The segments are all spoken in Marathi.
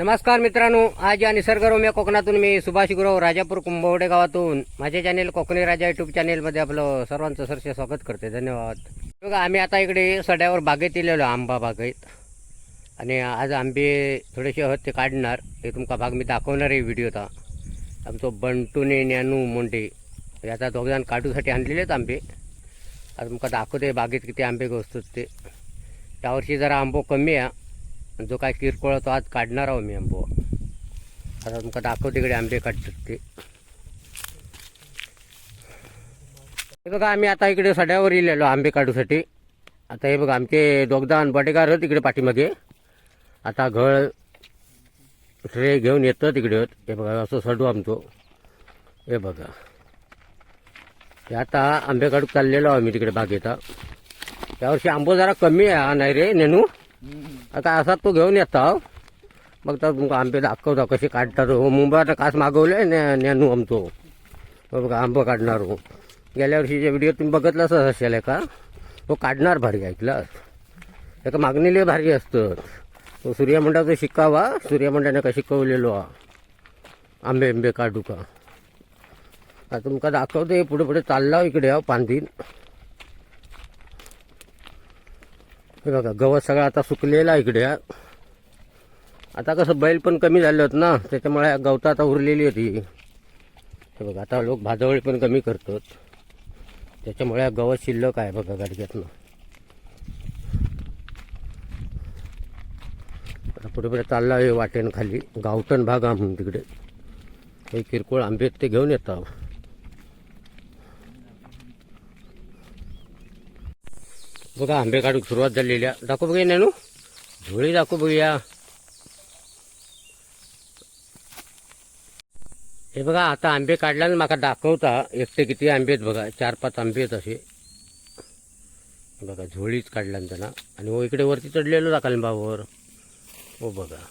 नमस्कार मित्रांनो आज या निसर्गरम्य कोकणातून मी सुभाष गुरव राजापूर कुंभवडे गावातून माझे चॅनेल कोकणी राजा युट्यूब चॅनेलमध्ये आपलं सर्वांचं सरसे स्वागत करते. धन्यवाद. बघा आम्ही आता इकडे सड्यावर बागेत इलेलो आंबा बागेत. आणि आज आंबे थोडेसे आहोत ते काढणार. ते तुमका भाग मी दाखवणार आहे व्हिडिओचा आमचं बंटूने न्यानू मोंडे. याचा दोघजण काढूसाठी आहेत आंबे. आज तुमका दाखवते बागेत किती आंबे गोसतात ते. यावर्षी जरा आंबो कमी आहे. जो काय किरकोळ तो आज काढणार आहो मी आंबो. आता तुमका दाखव तिकडे आंबे काढतात ते हे बघा आम्ही आता इकडे सड्यावर इलेलो आंबे काढूसाठी. आता हे बघा आमचे दोगदान बटेकार तिकडे पाठीमागे. आता घळ ट्रे घेऊन येतं. तिकडे हे बघा असं सडू आमचो. हे बघा. हे आता आंबे काढू चाललेलो आहो तिकडे बागेत. यावर्षी आंबो जरा कमी आहे हा नाही रे नेनू? आता असा तो घेऊन येतो. मग तर तुमका आंबे दाखवतो कसे काढतात. हो मुंबईत कास मागवले नेनू आमचो. हो, बघा आंबं काढणार हो. गेल्या वर्षीच्या व्हिडिओ तुम्ही बघितलाच असेल का तो हो, काढणार भारी ऐकला एका मागणीले भारी असतं. तो सूर्यमंडळाचा शिकावा सूर्यमंडळाने का शिकवलेलो. आंबे आंबे काढू का. आता तुमका दाखवते पुढे पुढे चालला इकडे हो, हा पांदीन हे बघा गवत सगळं आता सुकलेला आहे इकडे. आता कसं बैल पण कमी झाले होत ना त्याच्यामुळे गवत आता उरलेली होती. हे बघा आता लोक भाजवळी पण कमी करतात. त्याच्यामुळे गवत शिल्लक आहे बघा गाडग्यातनं. आता पुढे पुढे चालला आहे वाटेन खाली. गावठण भाग आहे म्हणून तिकडे. हे किरकोळ आंबे ते घेऊन येतात. बघा आंबे काढूक सुरुवात झालेली आहे. दाखव नाही नॅनू. झोळी दाखव बघूया. हे बघा आता आंबे काढल्यानं माका दाखवता एकटे किती आंबे आहेत बघा. चार पाच आंबे आहेत असे. बघा झोळीच काढल्यान त्यांना. आणि हो इकडे वरती चढलेलो दाखलबावर हो बघा.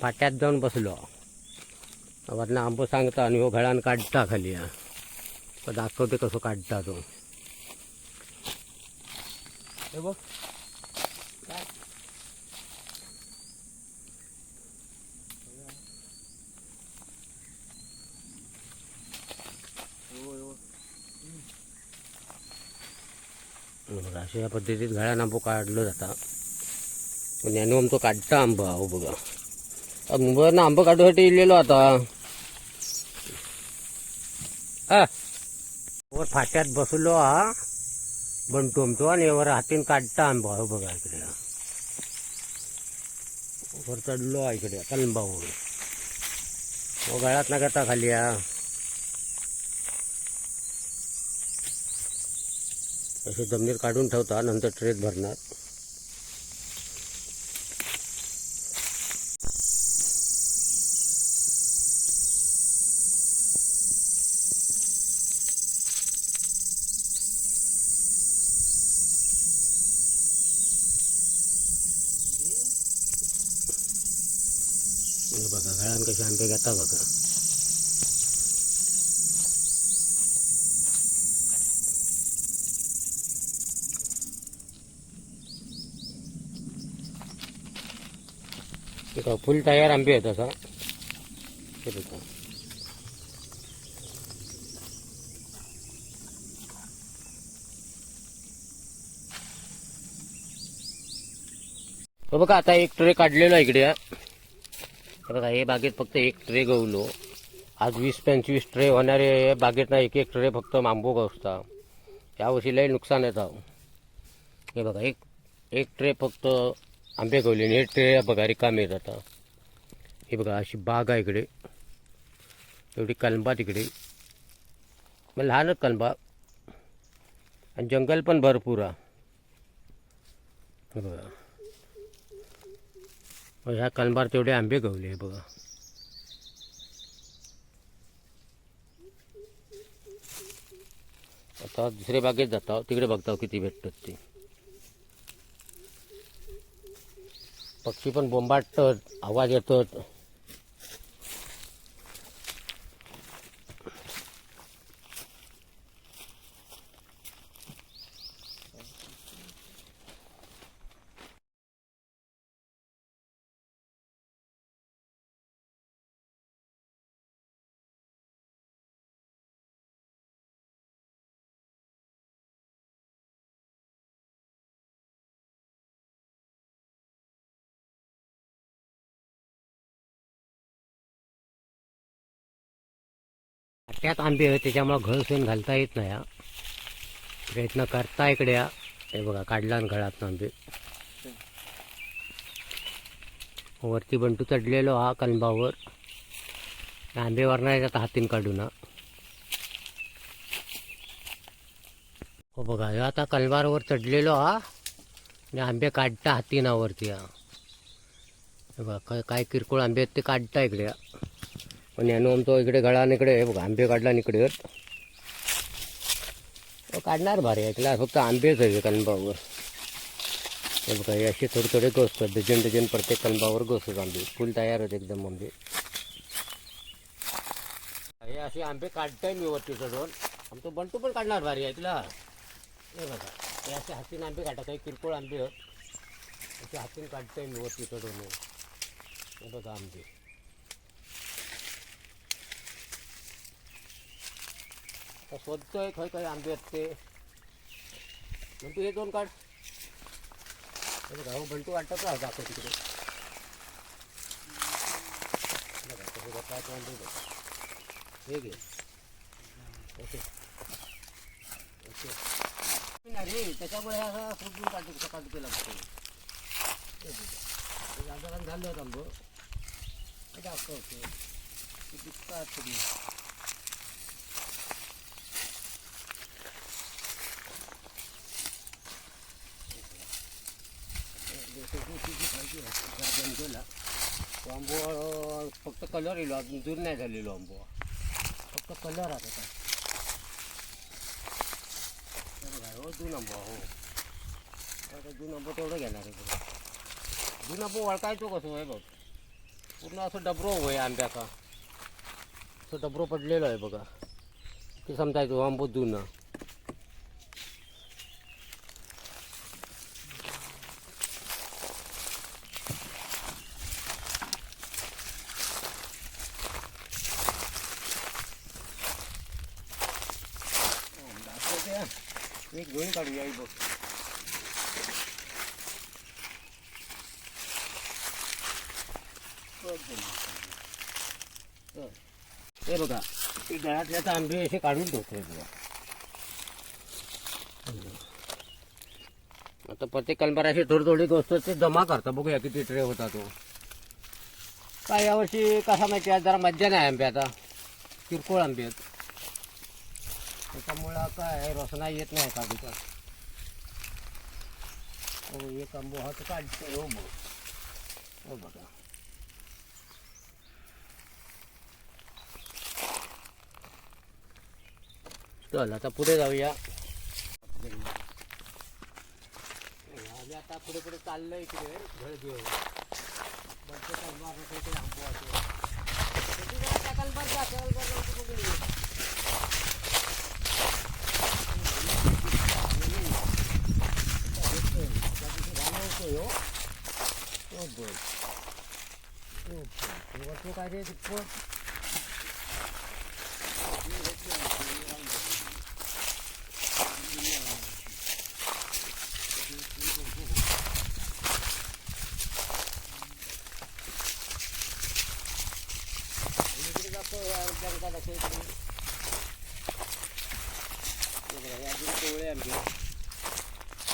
फाट्यात जाऊन बसलो. वरनं आंबो सांगता आणि हो घळान काढता खाली. दाखवते कसं काढता तो. हे बघ. बघा अशा पद्धतीत घळ्यान आंबो काढलो जाता. ज्ञानू आमचं काढता आंबा हो बघा. आता मुंबईवरनं आंबा काढूसाठी इलेलो आता. हा. वर फाट्यात बसलो हा. बनतो आणि वर हातीन काढता आंबा हो बघा इकडे. वर चढलो इकडे कलंबावर हो गळ्यात ना घेता खाली या असे जमिनीर काढून ठेवता नंतर ट्रेत भरणार. बघा घळान कसे आंबे घेता बघा फुल तयार आंबे आहेत असा हे बघा बघा आता एक ट्रे काढलेला इकडे बघा हे बागेत फक्त एक ट्रे गवलो आज वीस पंचवीस ट्रे होणारे बागेत ना एक एक ट्रे फक्त मांबो गवसता यावर्षी लय नुकसान येतं हे बघा एक एक ट्रे फक्त आंबे गवले आणि हे ट्रे बघा रिकामे आहेत हे बघा अशी बाग आहे इकडे. एवढी कलबा तिकडे मग लहानच कलबा. आणि जंगल पण भरपूर आहे. हे बघा. ह्या कलबार तेवढे आंबे गवले बघा. आता दुसऱ्या बागेत जाता हो, तिकडे बघता हो किती भेटतात ते. पक्षी पण बोंबाटत आवाज येतात. एकट्यात आंबे आहेत त्याच्यामुळं घळ सोन घालता येत नाही हा. प्रयत्न करता इकडे या हे बघा काढला आणि घळात आंबे. वरती बंटू चढलेलो हा कलबावर आंबे नाही आता हातीन काढून हा. हो बघा ह्यो आता कलबारवर चढलेलो हा. आणि आंबे काढता हातीनावरती हा. बघा काय काय किरकोळ आंबे आहेत ते काढता इकडे हा. पण यानं आमचं इकडे गळा इकडे हे बघा आंबे काढला इकडे हो, काढणार भारी ऐकला फक्त आंबेच आहे कलबावर. हे बघा हे असे थोडे थोडे गोसतात डझन डझन प्रत्येक कलबावर गोष्ट आंबे. फुल तयार होते एकदम आंबे. हे असे आंबे काढताय मी वरती चढून आमचं बंटू पण काढणार भारी ऐकला हे बघा हे असे हातीन आंबे काढतात काही किरकोळ आंबे आहेत. असे हातीन काढताय मी वरती चढून हे बघा आंबे. आता शोधतोय खय काही आंबे आहेत ते. बंटू हे दोन काढ. हे बघा बंटू वाटत राहा दाखव तिकडे. बघा काय हे घे. ओके. ओके. रे त्याच्यामुळे हा असा फोडून काढतो सकाळ केला लागतो. झालं होतं आंबं. हे दाखवतो दिसतात तुम्ही. गेला तो आंबो फक्त कलर येलो अजून दूर नाही झालेलो आंबो फक्त कलर आता काय हो दोन आंबो हो आता दोन आंबो तेवढं घेणार आहे बघा दून आंबो वळकायचो कसं आहे बघ पूर्ण असं डबरो होय आंब्याचा असं डबरो पडलेलो आहे बघा ते समजायचो आंबो दोन एक घेऊन काढूया ही बघ हे बघा हे गळ्यातले आता आंबे असे काढून ठेवतोय बघा. आता प्रत्येक कलबाराशी थोडी थोडी गोष्ट ते जमा करता. बघूया किती ट्रे होता तो. काय यावर्षी कसा माहिती आहे? जरा मज्जा नाही आंबे आता किरकोळ आंबे आहेत. त्याच्यामुळं काय रसना येत नाही काढूचा हो एक आंबो हा तर काढतोय हो बघ. हो बघा. चल आता पुढे जाऊया. आता पुढे पुढे चाललंय इकडे घळ घेऊन बघतो कलबार काही आंबो वेळा त्या कलबार जा, त्या कलबार जाऊ बघून ये. तो काय रे तिप्पट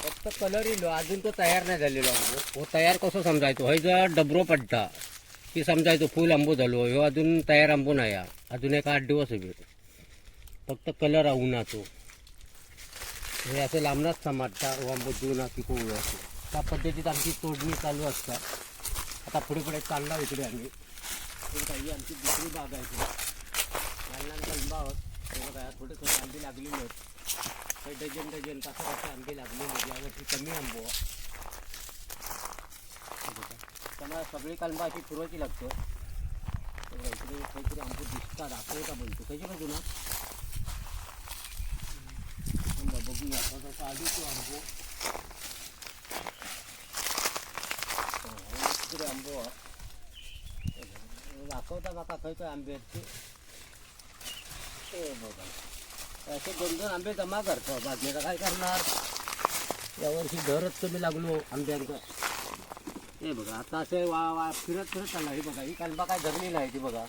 फक्त कलर येलो हो. अजून तो तयार नाही झालेलो. हो तयार कसं समजायचो? हे जर डबरो पडता. की समजायचो फुल आंबो झालो ह्यो अजून तयार आंबो नाही अजून एक आठ दिवस हवे फक्त कलर उन्हाचो. हे असं लांबनाच समजता हो आंबो जुना की कोवळो असो त्या पद्धतीत आमची तोडणी चालू असता आता पुढे पुढे चालला इकडे आम्ही. काही आमची दुसरी बाग आहे लहान लहान बघा थोडे थोडे आंबे लागलेले आहेत. काही डझन डझन कसं पाच आंबे लागलेले आहेत. यावर्षी कमी आंबो आहे. आम्हाला सगळी कलबा अशी फिरवायची लागतो. इकडे काहीतरी आंबो दिसतात दाखवता बोलतो. कशी बाजू ना? बघूया. आता तो तो आंबो. हो, इकडे आंबो दाखवता माका खंय आंबे आहेत ते बघा. असे दोन दोन आंबे जमा करतो. बाजूला काय करणार? यावर्षी दरच कमी लागलो आंब्यांचा. हे बघा आता असं वा वा फिरत फिरत चालला हे बघा. ही कलबा काय धरलेला आहे ती बघा.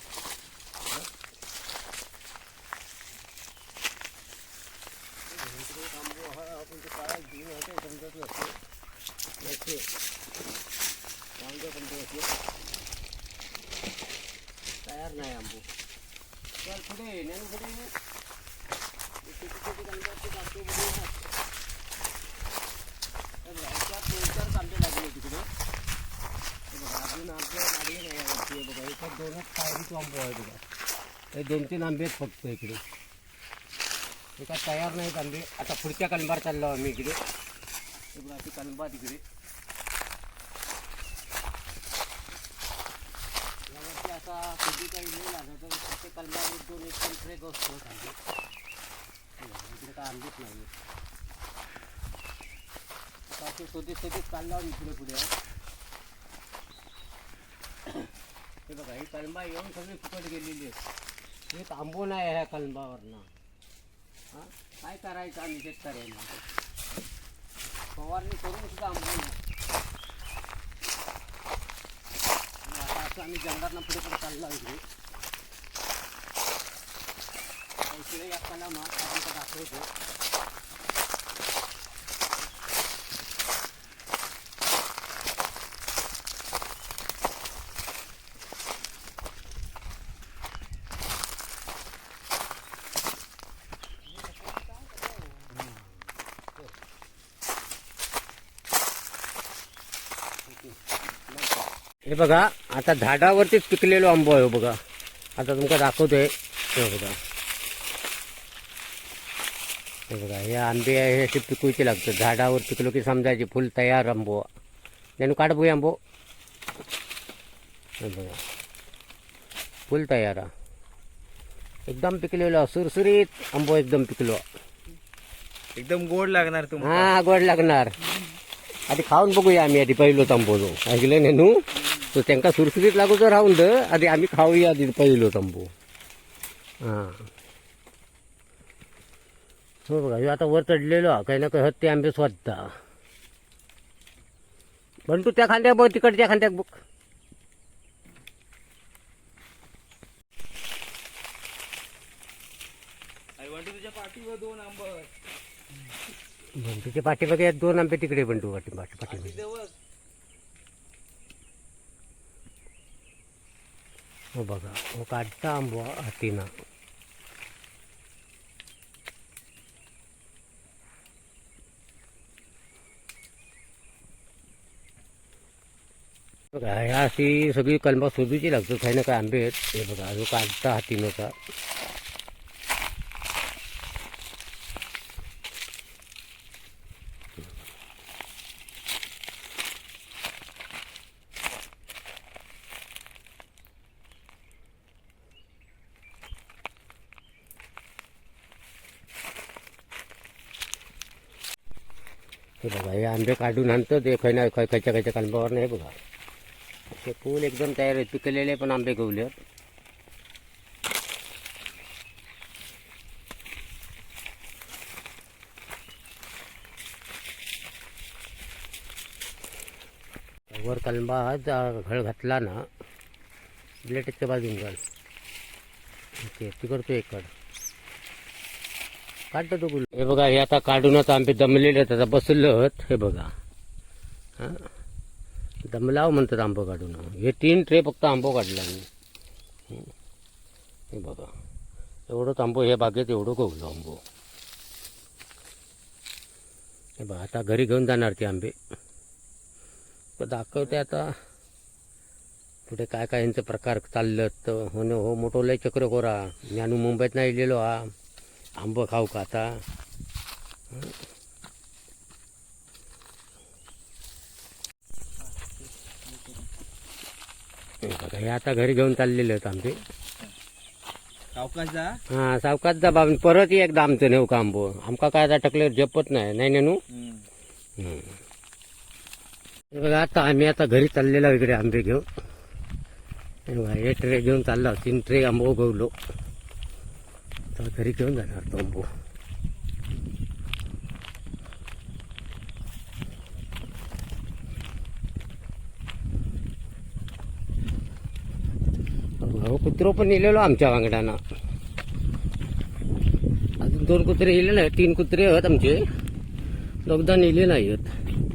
तयार नाही आंबू. चल पुढे नेऊ पुढे. लागले तिकडे. अजून आंबे लागले नाही हे बघा याच्यात दोनच पायरीचे आंबो आहे बघा हे दोन तीन आंबे आहेत फक्त इकडे. हे काय तयार नाहीत आंबे. आता पुढच्या कलंबार चाललो आम्ही इकडे. हे बघा तिकडे यावरती आता कधी काही नाही लागत. तर प्रत्येक कलमावर एक दोन एक दोन ट्रेक असतो आंबे. इकडे काय आंबेच नाही आता असे शोधित शोधित चाललो इकडे पुढे. हे बघा ही कलंबा येऊन सगळी फुकट गेलेली आहे. हे थांबू नाही ह्या कलंबावरनं. हां? काय करायचं आम्ही शेतकऱ्यांना? फवारणी करून सुद्धा आंबून आता असं आम्ही जंगलातनं पुढे पुढे चाललो आहे आता इकडे या कलमा आपण दाखवतो. हे बघा आता झाडावरतीच पिकलेलो आंबो आहे हो बघा. आता तुमका दाखवतोय. हे बघा. हे बघा हे आंबे आहे हे असे पिकूचे लागतात. झाडावर पिकलो की समजायचे फुल तयार आंबो. त्यानं काढ बघूया आंबो. हे बघा. फुल तयार. एकदम पिकलेलो सुरसुरीत आंबो एकदम पिकलो. एकदम गोड लागणार तुम्हाला. हा गोड लागणार. आधी खाऊन बघूया आम्ही आधी पहिलो तांबो जो. ऐकलं नेनू तो त्यांका सुरसुरीत लागू तर राहून द आधी आम्ही खाऊया आधी पहिलो तांबो. हा. हो बघा ह्यो आता वर चढलेलो हा काही ना काही हत्ती आंबे स्वतः. पण तू त्या खांद्याक बघ तिकडच्या खांद्याक बघ. बंटूच्या पाठीमागे आहेत दोन आंबे तिकडे बंटू पाठी पाठी पाठीमागे देवच हो बघा हो काढता आंबो हातीना बघा ह्या अशी सगळी कलमा शोधूची लागतो काही ना काय आंबे आहेत. हे बघा जो काढता हातीनं का हे बघा हे आंबे काढून आणतो ते खै ना खै खयच्या खयच्या कलमावर नाही बघा. ते फूल एकदम तयार आहेत पिकलेले पण आंबे गवले वर कलंबा घळ घातला ना ब्लेटच्या बाजून घाल. ओके तिकडतो एक काढ काढतो तो गुल हे बघा हे आता काढूनच आंबे दमलेले आहेत. आता बसलं हे बघा. हा? दमलाव म्हणतात आंबं काढून. हे तीन ट्रे फक्त आंबो काढला मी हे बघा. एवढंच आंबो हे बागेत एवढं गवलं आंबो. हे बघा आता घरी घेऊन जाणार ते आंबे. तर दाखवते आता. पुढे काय काय यांचं प्रकार चाललं तर हो न हो मोठं लय चक्र कोरा मुंबईत नाही गेलो हा. आंबं खाऊ का आता? हे आता घरी घेऊन चाललेले आहेत सावकाश जा हा सावकाश जा बाबा परत एकदा आमचं नेऊ का आंबो? आमका काय आता टकले जपत नाही नाही नेनू बघा आता आम्ही आता घरी चाललेलो इकडे आंबे घेऊन. हे हे ट्रे घेऊन चाललो तीन ट्रे आंबो गवलो तर घरी घेऊन जाणार तो कुत्रो पण नेलेलो आमच्या वांगडाना अजून दोन कुत्रे येले नाही तीन कुत्रे आहेत आमचे. दोघदा नेले नाही आहेत